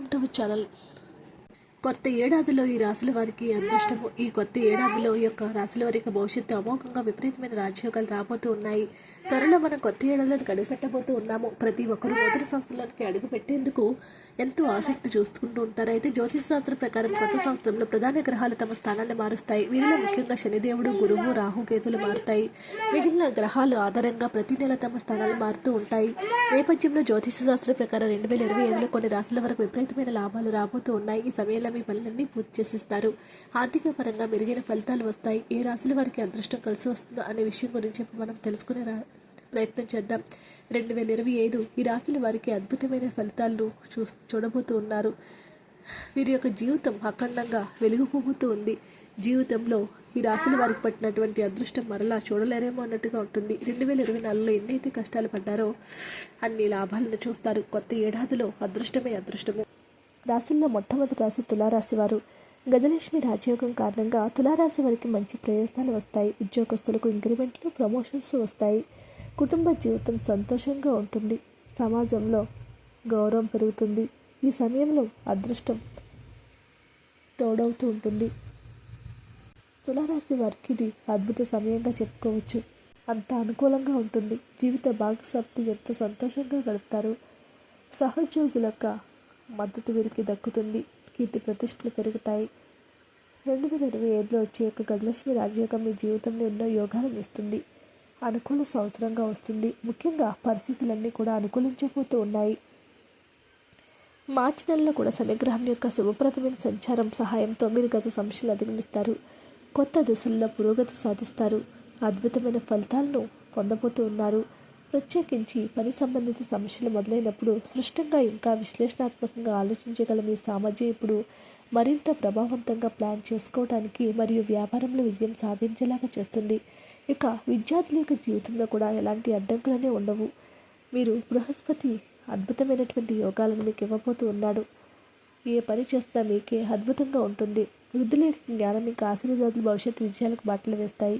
Welcome to our channel కొత్త ఏడాదిలో ఈ రాశుల వారికి అదృష్టము. ఈ కొత్త ఏడాదిలో ఈ యొక్క రాశుల వారికి భవిష్యత్తు అమోఘంగా విపరీతమైన రాజయోగాలు రాబోతూ ఉన్నాయి. త్వరలో మనం కొత్త ఏడాదిలోకి అడుగుపెట్టబోతూ ఉన్నాము. ప్రతి ఒక్కరూ నూతన సంవత్సరంలోకి అడుగు పెట్టేందుకు ఎంతో ఆసక్తి చూసుకుంటూ ఉంటారు. అయితే జ్యోతిష శాస్త్రం ప్రకారం కొత్త సంవత్సరంలో ప్రధాన గ్రహాలు తమ స్థానాన్ని మారుస్తాయి. వీరిలో ముఖ్యంగా శనిదేవుడు గురువు రాహుకేతులు మారుతాయి. మిగిలిన గ్రహాలు ఆధారంగా ప్రతి నెల తమ స్థానాలు మారుతూ ఉంటాయి. నేపథ్యంలో జ్యోతిష శాస్త్రం ప్రకారం రెండు వేల ఇరవై ఐదులో కొన్ని రాశుల వరకు విపరీతమైన లాభాలు రాబోతూ ఉన్నాయి. ఈ సమయంలో మీ పనులన్నీ పూర్తి చేసిస్తారు. ఆర్థిక పరంగా మెరుగైన ఫలితాలు వస్తాయి. ఏ రాశుల వారికి అదృష్టం కలిసి వస్తుందో అనే విషయం గురించి మనం తెలుసుకునే రా- ప్రయత్నం చేద్దాం. రెండు వేల ఇరవై ఐదు ఈ రాశుల వారికి అద్భుతమైన ఫలితాలను చూ చూడబోతూ ఉన్నారు. వీరి యొక్క జీవితం అఖండంగా వెలుగుపోబోతూ ఉంది. జీవితంలో ఈ రాశుల వారికి పట్టినటువంటి అదృష్టం మరలా చూడలేరేమో అన్నట్టుగా ఉంటుంది. రెండు వేల ఇరవై నాలుగులో ఎన్నైతే కష్టాలు పడ్డారో అన్ని లాభాలను చూస్తారు. కొత్త ఏడాదిలో అదృష్టమే అదృష్టము. రాశుల్లో మొట్టమొదటి రాశి తులారాశి వారు. గజలక్ష్మి రాజయోగం కారణంగా తులారాశి వారికి మంచి ప్రయోజనాలు వస్తాయి. ఉద్యోగస్తులకు ఇంక్రిమెంట్లు ప్రమోషన్స్ వస్తాయి. కుటుంబ జీవితం సంతోషంగా ఉంటుంది. సమాజంలో గౌరవం పెరుగుతుంది. ఈ సమయంలో అదృష్టం తోడవుతూ ఉంటుంది. తులారాశి వారికి ఇది అద్భుత సమయంగా చెప్పుకోవచ్చు. అంత అనుకూలంగా ఉంటుంది. జీవిత భాగస్వాప్తి ఎంతో సంతోషంగా గడుపుతారు. సహోద్యోగుల యొక్క మద్దతు వీరికి దక్కుతుంది. కీర్తి ప్రతిష్టలు పెరుగుతాయి. రెండు వేల ఇరవై ఏడులో వచ్చే యొక్క గజలక్ష్మి రాజయోగం మీ జీవితంలో ఎన్నో యోగాలను ఇస్తుంది. అనుకూల సంవత్సరంగా వస్తుంది. ముఖ్యంగా పరిస్థితులన్నీ కూడా అనుకూలించబోతూ ఉన్నాయి. మార్చి నెలలో కూడా శనిగ్రహం యొక్క శుభప్రదమైన సంచారం సహాయంతో మీరు గత సమస్యలు అధిగమిస్తారు. కొత్త దిశల్లో పురోగతి సాధిస్తారు. అద్భుతమైన ఫలితాలను పొందబోతూ ఉన్నారు. ప్రత్యేకించి పని సంబంధిత సమస్యలు మొదలైనప్పుడు స్పష్టంగా ఇంకా విశ్లేషణాత్మకంగా ఆలోచించగల మీ సామర్థ్యం ఇప్పుడు మరింత ప్రభావవంతంగా ప్లాన్ చేసుకోవడానికి మరియు వ్యాపారంలో విజయం సాధించేలాగా చేస్తుంది. ఇక విద్యార్థుల యొక్క జీవితంలో కూడా ఎలాంటి అడ్డంకులనే ఉండవు. మీరు బృహస్పతి అద్భుతమైనటువంటి యోగాలను మీకు ఇవ్వబోతూ ఉన్నాడు. ఏ పని చేస్తున్నా మీకే అద్భుతంగా ఉంటుంది. వృద్ధుల యొక్క జ్ఞానం మీకు ఆశీర్వాదాలు భవిష్యత్తు విజయాలకు బాటలు వేస్తాయి.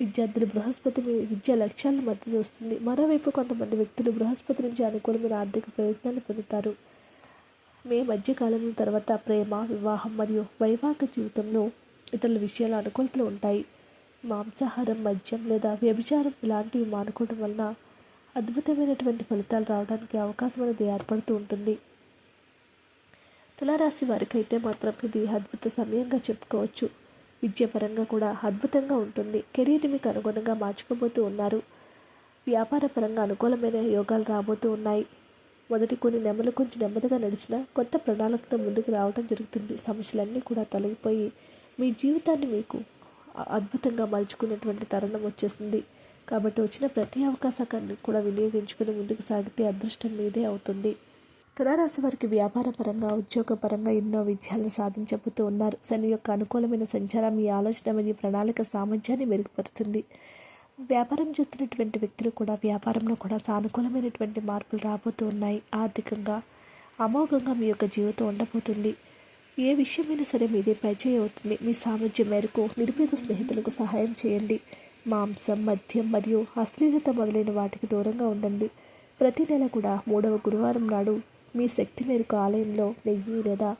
విద్యార్థులు బృహస్పతి విద్యా లక్ష్యాలను మద్దతు వస్తుంది మరోవైపు కొంతమంది వ్యక్తులు బృహస్పతి నుంచి అనుకూలమైన ఆర్థిక ప్రయోజనాలు పొందుతారు. మే మధ్యకాలం తర్వాత ప్రేమ వివాహం మరియు వైవాహిక జీవితంలో ఇతరుల విషయాల అనుకూలతలు ఉంటాయి. మాంసాహారం మద్యం లేదా వ్యభిచారం ఇలాంటివి మానుకోవడం వలన అద్భుతమైనటువంటి ఫలితాలు రావడానికి అవకాశం అనేది ఏర్పడుతూ ఉంటుంది. తులారాశి వారికైతే మాత్రం ఇది అద్భుత సమయంగా చెప్పుకోవచ్చు. విద్యాపరంగా కూడా అద్భుతంగా ఉంటుంది. కెరీర్ని మీకు అనుగుణంగా మార్చుకోబోతూ ఉన్నారు. వ్యాపార పరంగా అనుకూలమైన యోగాలు రాబోతూ ఉన్నాయి. మొదటి కొన్ని నెమలు కొంచెం నెమ్మదిగా నడిచిన కొత్త ప్రణాళికతో ముందుకు రావడం జరుగుతుంది. సమస్యలన్నీ కూడా తొలగిపోయి మీ జీవితాన్ని మీకు అద్భుతంగా మలుచుకునేటువంటి తరుణం వచ్చేస్తుంది. కాబట్టి వచ్చిన ప్రతి అవకాశాన్ని కూడా వినియోగించుకుని ముందుకు సాగితే అదృష్టం మీదే అవుతుంది. తులారాశి వారికి వ్యాపారపరంగా ఉద్యోగపరంగా ఎన్నో విజయాలను సాధించబోతూ ఉన్నారు. శని యొక్క అనుకూలమైన సంచారం మీ ఆలోచన మరియు ప్రణాళిక సామర్థ్యాన్ని మెరుగుపరుస్తుంది. వ్యాపారం చేస్తున్నటువంటి వ్యక్తులు కూడా వ్యాపారంలో కూడా సానుకూలమైనటువంటి మార్పులు రాబోతూ ఉన్నాయి. ఆర్థికంగా అమోఘంగా మీ యొక్క జీవితం ఉండబోతుంది. ఏ విషయమైనా సరే మీదే పరిచయం అవుతుంది. మీ సామర్థ్యం మేరకు నిరుపేద స్నేహితులకు సహాయం చేయండి. మాంసం మద్యం మరియు అశ్లీలత మొదలైన వాటికి దూరంగా ఉండండి. ప్రతి నెల కూడా మూడవ గురువారం నాడు మీ శక్తి మేరకు ఆలయంలో నెయ్యి లేదా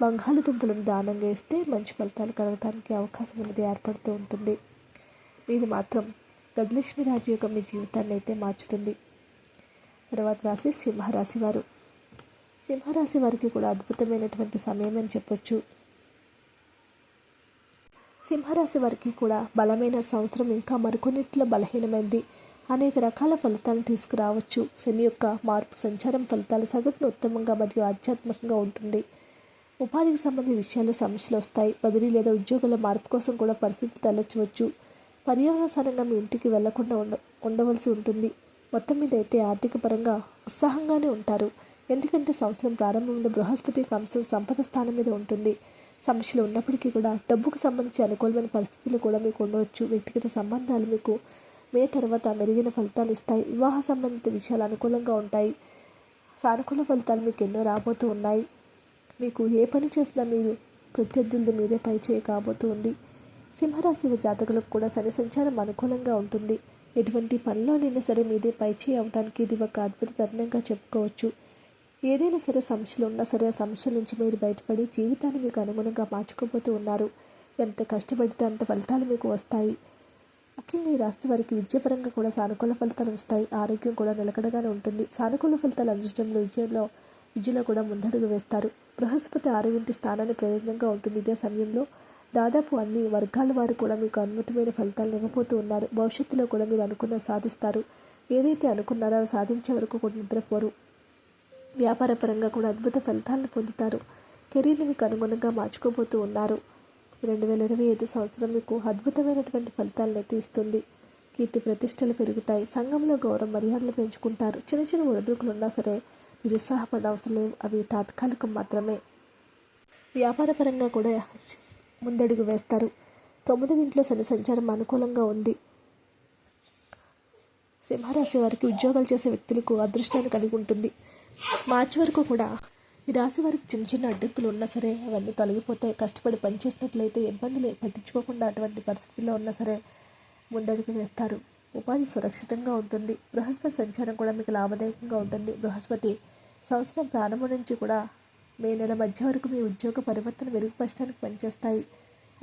బంగాళదుంపలను దానంగా ఇస్తే మంచి ఫలితాలు కలగడానికి అవకాశం అనేది ఏర్పడుతూ ఉంటుంది. మీది మాత్రం గజలక్ష్మి రాజు యొక్క మీ జీవితాన్ని అయితే మార్చుతుంది. తర్వాత రాశి సింహరాశి వారు. సింహరాశి వారికి కూడా అద్భుతమైనటువంటి సమయం అని చెప్పొచ్చు. సింహరాశి వారికి కూడా బలమైన సంవత్సరం ఇంకా మరికొన్నిట్లో బలహీనమైంది. అనేక రకాల ఫలితాలు తీసుకురావచ్చు. శని యొక్క మార్పు సంచారం ఫలితాలు సగటున ఉత్తమంగా మరియు ఆధ్యాత్మికంగా ఉంటుంది. ఉపాధికి సంబంధించిన విషయాల్లో సమస్యలు వస్తాయి. బదిలీ లేదా ఉద్యోగుల మార్పు కోసం కూడా పరిస్థితులు పర్యావరణ పర్యావరణానుసారంగా మీ ఇంటికి వెళ్ళకుండా ఉండ ఉండవలసి ఉంటుంది. మొత్తం మీద అయితే ఆర్థిక పరంగా ఉత్సాహంగానే ఉంటారు. ఎందుకంటే సంవత్సరం ప్రారంభంలో బృహస్పతి అంశం సంపద స్థానం మీద ఉంటుంది. సమస్యలు ఉన్నప్పటికీ కూడా డబ్బుకు సంబంధించి అనుకూలమైన పరిస్థితులు కూడా మీకు ఉండవచ్చు. వ్యక్తిగత సంబంధాలు మీకు మే తర్వాత మెరుగైన ఫలితాలు ఇస్తాయి. వివాహ సంబంధిత విషయాలు అనుకూలంగా ఉంటాయి. సానుకూల ఫలితాలు మీకు ఎన్నో రాబోతూ ఉన్నాయి. మీకు ఏ పని చేసినా మీరు ప్రత్యర్థులది మీరే పై చేయ కాబోతూ ఉంది సింహరాశి జాతకులకు కూడా శని సంచారం అనుకూలంగా ఉంటుంది. ఎటువంటి పనిలోనైనా సరే మీదే పై చేయి అవడానికి ఇది ఒక అద్భుత తరుణంగా చెప్పుకోవచ్చు. ఏదైనా సరే సమస్యలు ఉన్నా సరే ఆ సమస్యల నుంచి మీరు బయటపడి జీవితాన్ని మీకు అనుగుణంగా మార్చుకోబోతూ ఉన్నారు. ఎంత కష్టపడితే అంత ఫలితాలు మీకు వస్తాయి. ముఖ్యంగా ఈ రాశి వారికి విద్యాపరంగా కూడా సానుకూల ఫలితాలు వస్తాయి. ఆరోగ్యం కూడా నిలకడగానే ఉంటుంది. సానుకూల ఫలితాలు అందించడంలో విజయంలో విద్యలో కూడా ముందడుగు వేస్తారు. బృహస్పతి ఆరోగ్యంటి స్థానాన్ని ప్రయోజనంగా ఉంటుంది. ఇదే సమయంలో దాదాపు అన్ని వర్గాల వారు కూడా మీకు అద్భుతమైన ఫలితాలు ఇవ్వబోతూ ఉన్నారు. భవిష్యత్తులో కూడా మీరు అనుకున్న సాధిస్తారు. ఏదైతే అనుకున్నారో అవి సాధించే వరకు కూడా నిద్రపోరు. వ్యాపార పరంగా కూడా అద్భుత ఫలితాలను పొందుతారు. కెరీర్ని మీకు అనుగుణంగా మార్చుకోబోతూ ఉన్నారు. రెండు వేల ఇరవై ఐదు సంవత్సరం మీకు అద్భుతమైనటువంటి ఫలితాలను అయితే ఇస్తుంది. కీర్తి ప్రతిష్టలు పెరుగుతాయి. సంఘంలో గౌరవ మర్యాదలు పెంచుకుంటారు. చిన్న చిన్న ఒడిదుడుకులు ఉన్నా సరే మీరు అవసరం లేవు. అవి తాత్కాలికం మాత్రమే. వ్యాపారపరంగా కూడా ముందడుగు వేస్తారు. తొమ్మిది ఇంట్లో శని సంచారం అనుకూలంగా ఉంది. సింహరాశి వారికి ఉద్యోగాలు చేసే వ్యక్తులకు అదృష్టాన్ని కలిగి ఉంటుంది. మార్చి వరకు కూడా ఈ రాశి వారికి చిన్న చిన్న అడ్డంకులు ఉన్నా సరే అవన్నీ తొలగిపోతాయి. కష్టపడి పనిచేసినట్లయితే ఇబ్బందులు పట్టించుకోకుండా అటువంటి పరిస్థితుల్లో ఉన్నా సరే ముందడుగు వేస్తారు. ఉపాధి సురక్షితంగా ఉంటుంది. బృహస్పతి సంచారం కూడా మీకు లాభదాయకంగా ఉంటుంది. బృహస్పతి సంవత్సరం ప్రారంభం నుంచి కూడా మే నెల మధ్య వరకు మీ ఉద్యోగ పరివర్తన మెరుగుపరచడానికి పనిచేస్తాయి.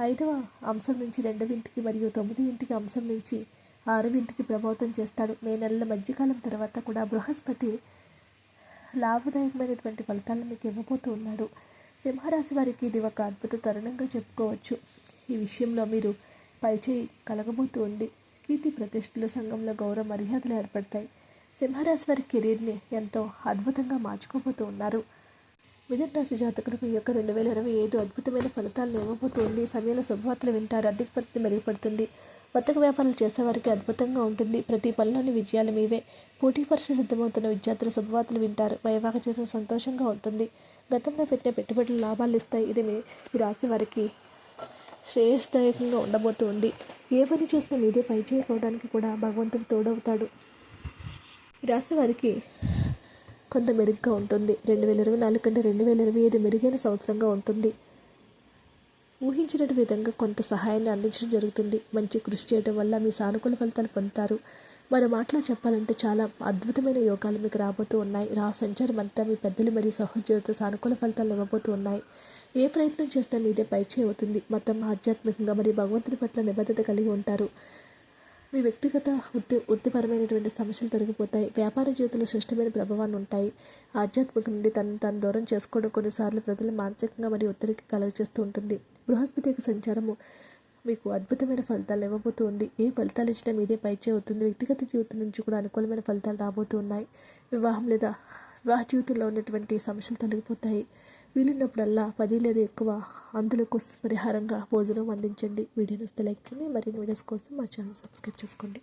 ఐదవ అంశం నుంచి రెండవ ఇంటికి మరియు తొమ్మిది ఇంటికి అంశం నుంచి ఆరవ ఇంటికి ప్రభావితం చేస్తాడు. మే నెలల మధ్యకాలం తర్వాత కూడా బృహస్పతి లాభదాయకమైనటువంటి ఫలితాలను మీకు ఇవ్వబోతూ ఉన్నాడు. సింహరాశి వారికి ఇది ఒక అద్భుత తరుణంగా చెప్పుకోవచ్చు. ఈ విషయంలో మీరు పైచేయి కలగబోతూ ఉంది. కీర్తి ప్రతిష్టలు సంఘంలో గౌరవ మర్యాదలు ఏర్పడతాయి. సింహరాశి వారి కెరీర్ని ఎంతో అద్భుతంగా మార్చుకోబోతూ ఉన్నారు. మిథున రాశి జాతకులకు ఈ యొక్క రెండు వేల ఇరవై ఐదు అద్భుతమైన ఫలితాలను ఇవ్వబోతుంది సమయంలో శుభవార్తలు వింటారు. ఆర్థిక పరిస్థితి మెరుగుపడుతుంది. వర్తక వ్యాపారాలు చేసేవారికి అద్భుతంగా ఉంటుంది. ప్రతి పనిలోని విజయాలు మీవే. పోటీ పరీక్ష సిద్ధమవుతున్న విద్యార్థులు శుభవార్తలు వింటారు. వైవాహ జీవితం సంతోషంగా ఉంటుంది. గతంలో పెట్టిన పెట్టుబడులు లాభాలు ఇస్తాయి. ఇది మీ ఈ రాశి వారికి శ్రేయస్దాయకంగా ఉండబోతుంది ఏ పని చేసినా మీదే పై చేయకపోవడానికి కూడా భగవంతుడు తోడవుతాడు. ఈ రాశి వారికి కొంత మెరుగ్గా ఉంటుంది. రెండు వేల ఇరవై నాలుగు కంటే రెండు వేల ఇరవై ఐదు మెరుగైన సంవత్సరంగా ఉంటుంది. ఊహించినట్టు విధంగా కొంత సహాయాన్ని అందించడం జరుగుతుంది. మంచి కృషి చేయడం వల్ల మీ సానుకూల ఫలితాలు పొందుతారు. మరో మాటలో చెప్పాలంటే చాలా అద్భుతమైన యోగాలు మీకు రాబోతూ ఉన్నాయి. రా సంచారం అంతా మీ పెద్దలు మరియు సహోద్యోగులతో సానుకూల ఫలితాలు ఇవ్వబోతూ ఉన్నాయి. ఏ ప్రయత్నం చేసినా మీదే పైచే అవుతుంది. మతం ఆధ్యాత్మికంగా మరియు భగవంతుని పట్ల నిబద్ధత కలిగి ఉంటారు. మీ వ్యక్తిగత వృత్తి వృత్తిపరమైనటువంటి సమస్యలు తొలగిపోతాయి. వ్యాపార జీవితంలో శ్రేష్టమైన ప్రభావాన్ని ఉంటాయి. ఆధ్యాత్మిక నుండి తను తను దూరం చేసుకోవడం కొన్నిసార్లు ప్రజలు మానసికంగా మరియు ఒత్తిడికి కలుగజేస్తూ ఉంటుంది. బృహస్పతి యొక్క సంచారము మీకు అద్భుతమైన ఫలితాలు ఇవ్వబోతూ ఉంది ఏ ఫలితాలు ఇచ్చినా మీదే పైచే అవుతుంది. వ్యక్తిగత జీవితం నుంచి కూడా అనుకూలమైన ఫలితాలు రాబోతూ ఉన్నాయి వివాహం లేదా వివాహ జీవితంలో ఉన్నటువంటి సమస్యలు తొలగిపోతాయి. వీలున్నప్పుడల్లా పది లేదా ఎక్కువ అందులకు పరిహారంగా భోజనం అందించండి. వీడియోని వస్తే లైక్ చేయండి. మరిన్ని వీడియోస్ కోసం మా ఛానల్ సబ్స్క్రైబ్ చేసుకోండి.